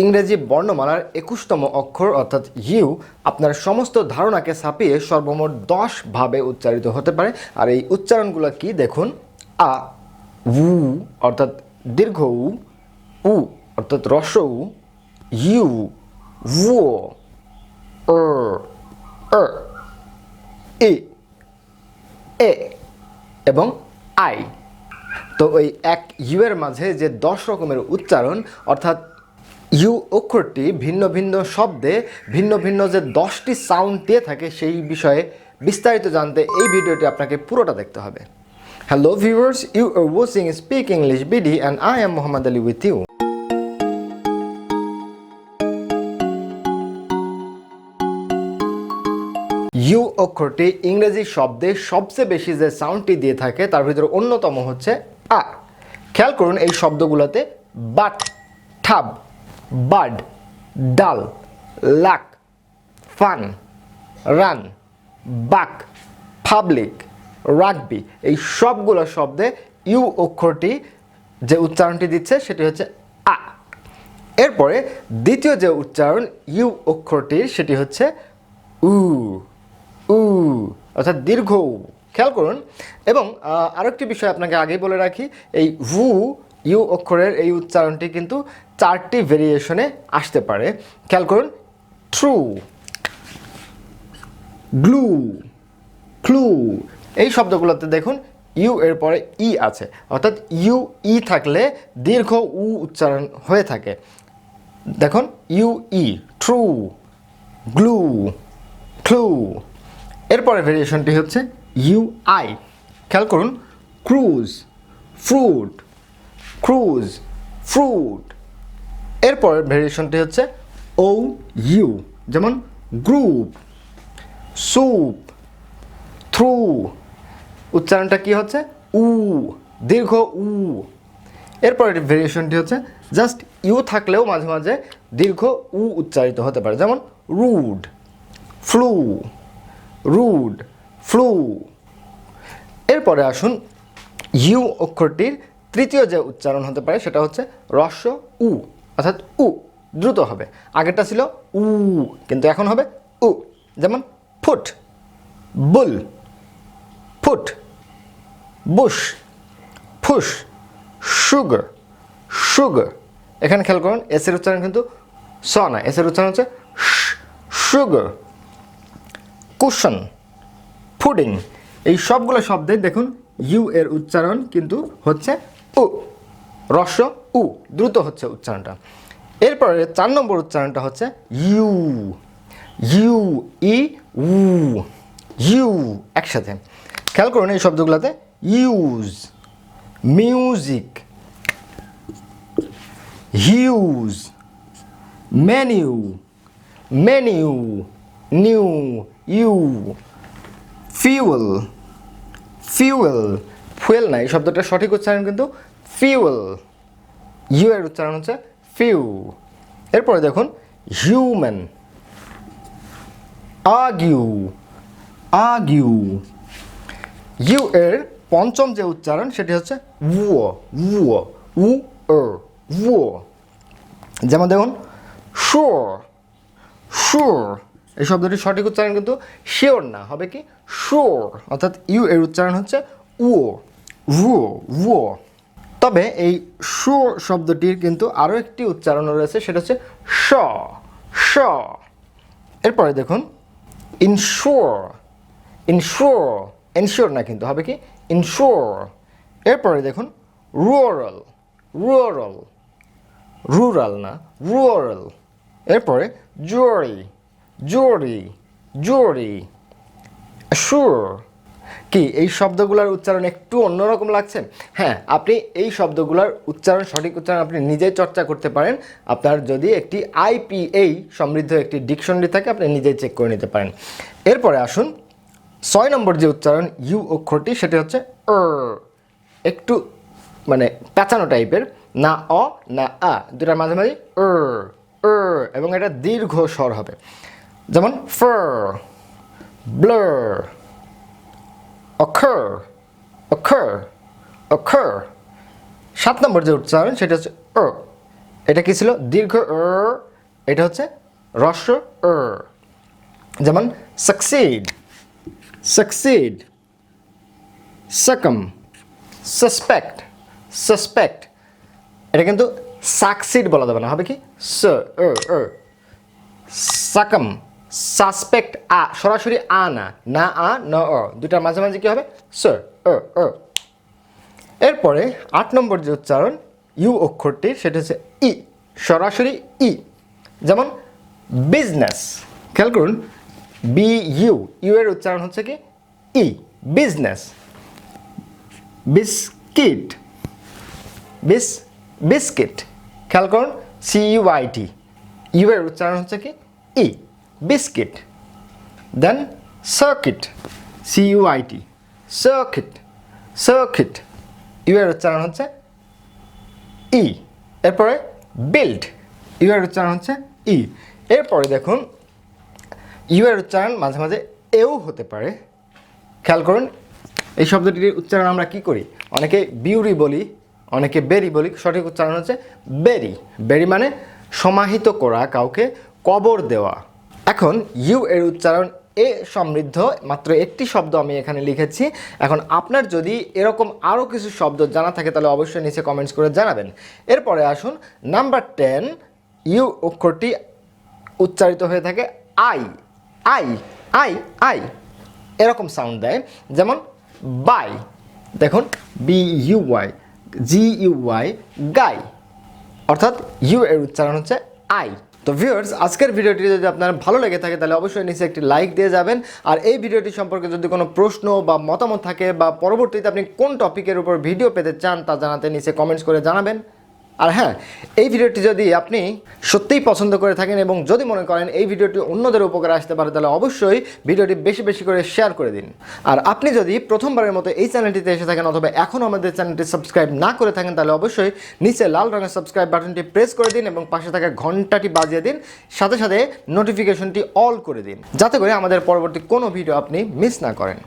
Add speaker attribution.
Speaker 1: ইংরেজি বর্ণমালার একুশতম অক্ষর, অর্থাৎ ইউ, আপনার সমস্ত ধারণাকে ছাপিয়ে সর্বমোট দশ ভাবে উচ্চারিত হতে পারে। আর এই উচ্চারণগুলো কি? দেখুন, আ, উ, অর্থাৎ দীর্ঘ উ উ, অর্থাৎ রস উ, ইউ, উ ই, এ, এবং আই। তো ওই এক ইউ এর মাঝে যে দশ রকমের উচ্চারণ, অর্থাৎ ইউ অক্ষরটি ভিন্ন ভিন্ন শব্দে ভিন্ন ভিন্ন যে দশটি সাউন্ড দিয়ে থাকে সেই বিষয়ে বিস্তারিত জানতে এই ভিডিওটি আপনাকে পুরোটা দেখতে হবে। Hello viewers you are watching speak English BD and I am Mohammad Ali with you U অক্ষরটি ইংরেজি শব্দে সবচেয়ে বেশি যে সাউন্ডটি দিয়ে থাকে, তার ভিতরে অন্যতম হচ্ছে আ। খেয়াল করুন এই শব্দগুলোতে but tub bud dull, luck, fun, run, buck, public, rugby, এই সবগুলো শব্দে ইউ অক্ষরটি যে উচ্চারণটি দিচ্ছে সেটি হচ্ছে আ। এরপরে দ্বিতীয় যে উচ্চারণ ইউ অক্ষরটির সেটি হচ্ছে উ উ, অর্থাৎ দীর্ঘ খেয়াল করুন। এবং আরেকটি বিষয় আপনাকে আগেই বলে রাখি, এই ভু ইউ অক্ষরের এই উচ্চারণটি কিন্তু চারটি ভেরিয়েশনে আসতে পারে। খেয়াল করুন ট্রু গ্লু ক্লু এই শব্দগুলোতে দেখুন, ইউ এর পরে ই আছে। অর্থাৎ ইউ ই থাকলে দীর্ঘ উ উচ্চারণ হয়ে থাকে। দেখুন, U E true glue clue এরপরে ভেরিয়েশনটি হচ্ছে ইউ আই খেয়াল করুন ক্রুজ ফ্রুট ক্রুজ ফ্রুট এরপরের ভেরিয়েশনটি হচ্ছে ও ইউ যেমন গ্রুপ স্যুপ থ্রু উচ্চারণটা কি হচ্ছে? উ, দীর্ঘ উ. এরপরের ভেরিয়েশনটি হচ্ছে জাস্ট ইউ থাকলেও মাঝে মাঝে দীর্ঘ উ উচ্চারিত হতে পারে, যেমন রুড ফ্লু রুড ফ্লু এরপরে আসুন ইউ অক্ষরটির তৃতীয় যে উচ্চারণ হতে পারে, সেটা হচ্ছে রস্য উ, অর্থাৎ উ দ্রুত হবে। আগেরটা ছিল উ, কিন্তু এখন হবে উ। যেমন foot, bull, foot, bush, push, sugar sugar. এখানে খেয়াল করুন এসের উচ্চারণ কিন্তু স না এসের উচ্চারণ হচ্ছে সুগার, কুশন, ফুডিং। এই সবগুলো শব্দে দেখুন, ইউ এর উচ্চারণ কিন্তু হচ্ছে উ। রস্য উ। দ্রুত হচ্ছে উচ্চারণটা। এরপরে চার নম্বর উচ্চারণটা হচ্ছে ইউ। ইউ, ই, উ। ইউ একসাথে। খেয়াল করুন এই শব্দগুলোতে। Use, music, huge, menu menu, new, you, fuel fuel fuel না, এই শব্দটার সঠিক উচ্চারণ কিন্তু ফিউয়েল ইউ এর উচ্চারণ হচ্ছে ফিউ এরপরে দেখুন হিউম্যান আগিউ আগিউ ইউ এর পঞ্চম যে উচ্চারণ, সেটি হচ্ছে উও উও উ উও যেমন দেখুন শোর শোর এই শব্দটির সঠিক উচ্চারণ কিন্তু শিওর না, হবে কি? শোর অর্থাৎ ইউ এর উচ্চারণ হচ্ছে ও ও ও তবে এই শো শব্দটির কিন্তু আরও একটি উচ্চারণ রয়েছে, সেটা হচ্ছে স স। এরপরে দেখুন ইনশোর ইনশোর এনশিওর না কিন্তু, হবে কি? ইনশোর এরপরে দেখুন রুরাল রুরাল রুরাল না রুরাল এরপরে জোরি জোরি জোরি সুর কি, এই শব্দগুলোর উচ্চারণ একটু অন্যরকম লাগছে? হ্যাঁ আপনি এই শব্দগুলোর উচ্চারণ, সঠিক উচ্চারণ আপনি নিজেই চর্চা করতে পারেন। আপনার যদি একটি আইপিএই সমৃদ্ধ একটি ডিকশনারি থাকে, আপনি নিজেই চেক করে নিতে পারেন। এরপরে আসুন, ছয় নম্বর যে উচ্চারণ ইউ অক্ষরটি, সেটি হচ্ছে একটু মানে পেঁচানো টাইপের, না অ, না আ, দুটার মাঝামাঝি এবং এটা দীর্ঘ স্বর হবে। যেমন ফর occur occur occur. সাত নম্বর যে উচ্চারণ, সেটা হচ্ছে অ এটা কি ছিল? দীর্ঘ র, এটা হচ্ছে রস্য র। যেমন সাকসিড সাকসিড সাকম সাসপেক্ট সাসপেক্ট এটা কিন্তু সাকসিড বলা যাবে না, হবে কি? স সাকম সাসপেক্ট আ সরাসরি আ না না আ ন অ দুটার মাঝে মাঝে কি হবে? স এরপরে আট নম্বর যে উচ্চারণ, ইউ অক্ষরটি, সেটা হচ্ছে ই, সরাসরি ই। যেমন বিজনেস খেয়াল করুন বি ইউ ইউ এর উচ্চারণ হচ্ছে কি? ই বিজনেস বিস্কিট বিস বিস্কিট খেয়াল করুন C U I T U এর উচ্চারণ হচ্ছে কি? ই। Biscuit then circuit C U I T circuit circuit U এর উচ্চারণ হচ্ছে ই এরপরে বিল্ড ইউ এর উচ্চারণ হচ্ছে ই এরপরে দেখুন ইউ এর উচ্চারণ মাঝে মাঝে এও হতে পারে খেয়াল করুন এই শব্দটির উচ্চারণ আমরা কি করি অনেকে বিউরি বলি অনেকে বেরি বলি সঠিক উচ্চারণ হচ্ছে বেরি বেরি মানে সমাহিত করা কাউকে কবর দেওয়া এখন ইউ এর উচ্চারণ এ সমৃদ্ধ, মাত্র একটি শব্দ আমি এখানে লিখেছি। এখন আপনার যদি এরকম আরও কিছু শব্দ জানা থাকে, তাহলে অবশ্যই নিচে কমেন্টস করে জানাবেন। এরপরে আসুন নাম্বার টেন ইউ অক্ষরটি উচ্চারিত হয়ে থাকে আই আই আই আই। এরকম সাউন্ড দেয়, যেমন বাই। দেখুন B U Y G U Y guy. অর্থাৎ ইউ এর উচ্চারণ হচ্ছে আই। তো ভিউয়ার্স আজকের ভিডিওটি যদি আপনার ভালো লেগে থাকে, তাহলে অবশ্যই নিচে একটি লাইক দিয়ে যাবেন। আর এই ভিডিওটি সম্পর্কে যদি কোনো প্রশ্ন বা মতামত থাকে বা পরবর্তীতে আপনি কোন টপিকের উপর ভিডিও পেতে চান, তা জানাতে নিচে কমেন্টস করে জানাবেন। আর হ্যাঁ এই ভিডিওটি যদি আপনি সত্যিই পছন্দ করে থাকেন এবং যদি মনে করেন এই ভিডিওটি অন্যদের উপকারে আসতে পারে, তাহলে অবশ্যই ভিডিওটি বেশি বেশি করে শেয়ার করে দিন। আর আপনি যদি প্রথমবারের মতো এই চ্যানেলটিতে এসে থাকেন অথবা এখনও আমাদের চ্যানেলটি সাবস্ক্রাইব না করে থাকেন, তাহলে অবশ্যই নিচে লাল রঙের সাবস্ক্রাইব বাটনটি প্রেস করে দিন এবং পাশে থাকা ঘন্টাটি বাজিয়ে দিন। সাথে সাথে নোটিফিকেশনটি অল করে দিন। যাতে করে আমাদের পরবর্তী কোনো ভিডিও আপনি মিস না করেন।